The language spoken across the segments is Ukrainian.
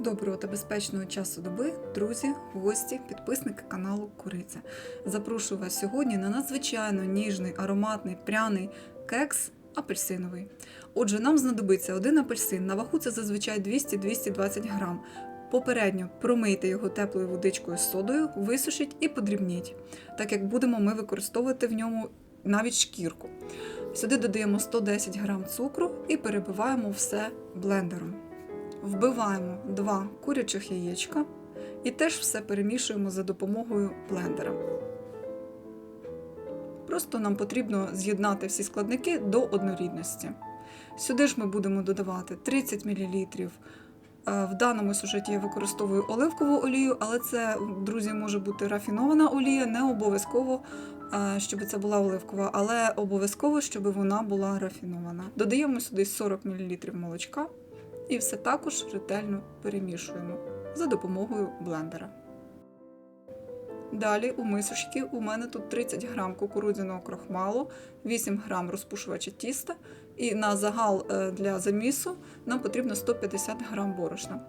Доброго та безпечного часу доби, друзі, гості, підписники каналу Куриця. Запрошую вас сьогодні на надзвичайно ніжний, ароматний, пряний кекс апельсиновий. Отже, нам знадобиться один апельсин. На вагу це зазвичай 200-220 грам. Попередньо промийте його теплою водичкою з содою, висушіть і подрібніть, так як будемо ми використовувати в ньому навіть шкірку. Сюди додаємо 110 грам цукру і перебиваємо все блендером. Вбиваємо два курячих яєчка і теж все перемішуємо за допомогою блендера. Просто нам потрібно з'єднати всі складники до однорідності. Сюди ж ми будемо додавати 30 мл. Е, В даному сюжеті я використовую оливкову олію, але це, друзі, може бути рафінована олія, не обов'язково, е, щоб це була оливкова, але обов'язково, щоб вона була рафінована. Додаємо сюди 40 мл молочка і все також ретельно перемішуємо за допомогою блендера. Далі у мисочці у мене тут 30 грам кукурудзяного крохмалу, 8 грам розпушувача тіста, і на загал е, для замісу нам потрібно 150 грам борошна.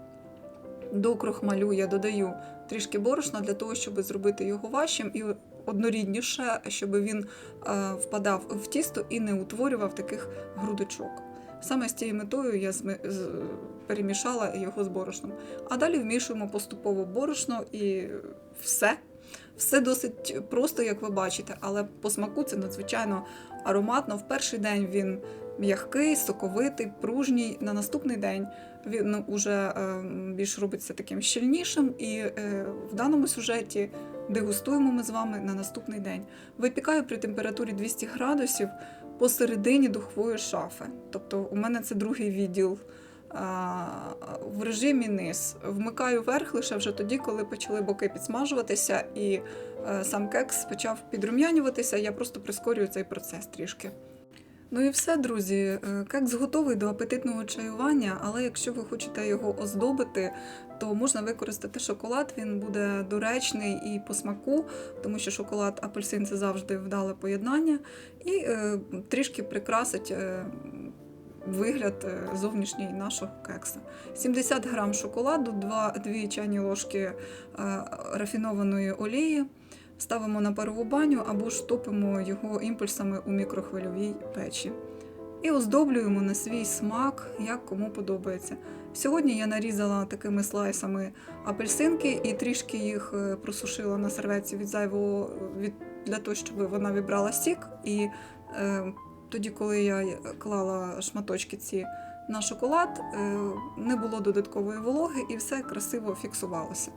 До крохмалю я додаю трішки борошна для того, щоб зробити його важчим і однорідніше, щоб він е, впадав в тісто і не утворював таких грудочок. Саме з цією метою я перемішала його з борошном. А далі вмішуємо поступово борошно і все. Все досить просто, як ви бачите, але по смаку це надзвичайно ароматно. В перший день він м'який, соковитий, пружній. На наступний день він уже е, більш робиться таким щільнішим. І е, в даному сюжеті дегустуємо ми з вами на наступний день. Випікаю при температурі 200 градусів посередині духової шафи. Тобто у мене це другий відділ. В режимі низ вмикаю верх лише вже тоді, коли почали боки підсмажуватися, і е, сам кекс почав підрум'янюватися. Я просто прискорюю цей процес трішки. Ну і все, друзі. Е, Кекс готовий до апетитного чаювання, але якщо ви хочете його оздобити, то можна використати шоколад. Він буде доречний і по смаку, тому що шоколад апельсин це завжди вдале поєднання, і е, трішки прикрасить. е, Вигляд е, зовнішній нашого кекса. 70 грам шоколаду, 2, 2 чайні ложки е, рафінованої олії. Ставимо на парову баню або ж топимо його імпульсами у мікрохвильовій печі. І оздоблюємо на свій смак, як кому подобається. Сьогодні я нарізала такими слайсами апельсинки і трішки їх е, просушила на серветці від зайвого від, для того, щоб вона вібрала сік. І е, тоді, коли я клала шматочки ці на шоколад, е, не було додаткової вологи і все красиво фіксувалося.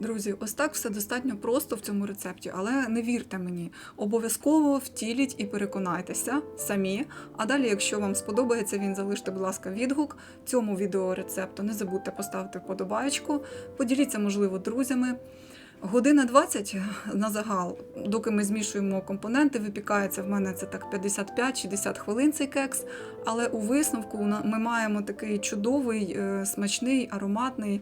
Друзі, ось так все достатньо просто в цьому рецепті, але не вірте мені. Обов'язково втіліть і переконайтеся самі. А далі, якщо вам сподобається він, залиште, будь ласка, відгук цьому відеорецепту. Не забудьте поставити вподобаєчку, поділіться, можливо, друзями. Година 20 на загал, доки ми змішуємо компоненти, випікається в мене це так 55-60 хвилин цей кекс. Але у висновку ми маємо такий чудовий, е, смачний, ароматний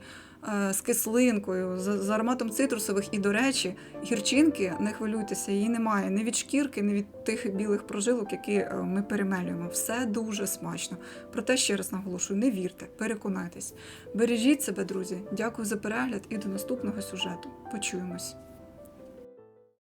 з кислинкою, з, ароматом цитрусових. І, до речі, гірчинки, не хвилюйтеся, її немає ні від шкірки, ні від тих білих прожилок, які е, ми перемелюємо. Все дуже смачно. Проте ще раз наголошую: не вірте, переконайтесь. Бережіть себе, друзі. Дякую за перегляд і до наступного сюжету. Почуємось.